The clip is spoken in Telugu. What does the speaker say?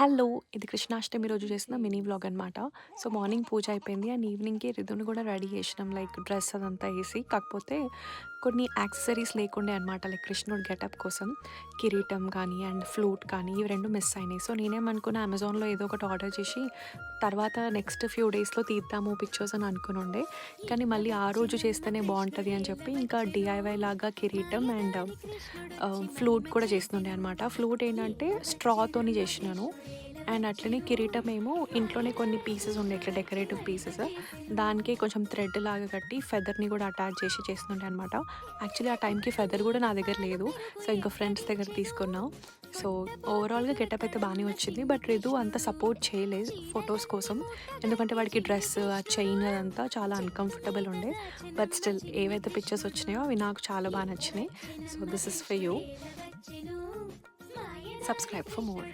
హలో! ఇది కృష్ణాష్టమి రోజు చేసిన మినీ వ్లాగ్ అనమాట. సో, మార్నింగ్ పూజ అయిపోయింది. అండ్ ఈవినింగ్‌కి రిధుని కూడా రెడీ చేసినాం. లైక్ డ్రెస్ అదంతా వేసి కాకపోతే కొన్ని యాక్సెసరీస్ లేకుండే అనమాట. లైక్ కృష్ణుడు గెటప్ కోసం కిరీటం కానీ, అండ్ ఫ్లూట్ కానీ ఇవి రెండు మిస్ అయినాయి. సో, నేనేమనుకున్నా అమెజాన్‌లో ఏదో ఒకటి ఆర్డర్ చేసి తర్వాత నెక్స్ట్ ఫ్యూ డేస్‌లో తీద్దాము పిక్చర్స్ అని అనుకుని ఉండే కానీ మళ్ళీ ఆ రోజు చేస్తేనే బాగుంటుంది అని చెప్పి ఇంకా డిఐవై లాగా కిరీటం అండ్ ఫ్లూట్ కూడా చేస్తుండే అనమాట. ఫ్లూట్ ఏంటంటే స్ట్రాతోని చేసినాను. అండ్ అట్లనే కిరీటం ఏమో ఇంట్లోనే కొన్ని పీసెస్ ఉండే ఇట్లా డెకరేటివ్ పీసెస్. దానికి కొంచెం థ్రెడ్ లాగా కట్టి ఫెదర్‌ని కూడా అటాచ్ చేసి చేస్తుండే అనమాట. యాక్చువల్లీ ఆ టైంకి ఫెదర్ కూడా నా దగ్గర లేదు. సో, ఇంకా ఫ్రెండ్స్ దగ్గర తీసుకున్నాం సో, ఓవరాల్‌గా గెటప్ అయితే బాగానే వచ్చింది. బట్ రిదు అంత సపోర్ట్ చేయలేదు ఫొటోస్ కోసం. ఎందుకంటే వాడికి డ్రెస్, ఆ చైన్ అదంతా చాలా అన్‌కంఫర్టబుల్ ఉండే. బట్ స్టిల్ ఏవైతే పిక్చర్స్ వచ్చినాయో అవి నాకు చాలా బాగా నచ్చినాయి. So, this is for you. Subscribe for more.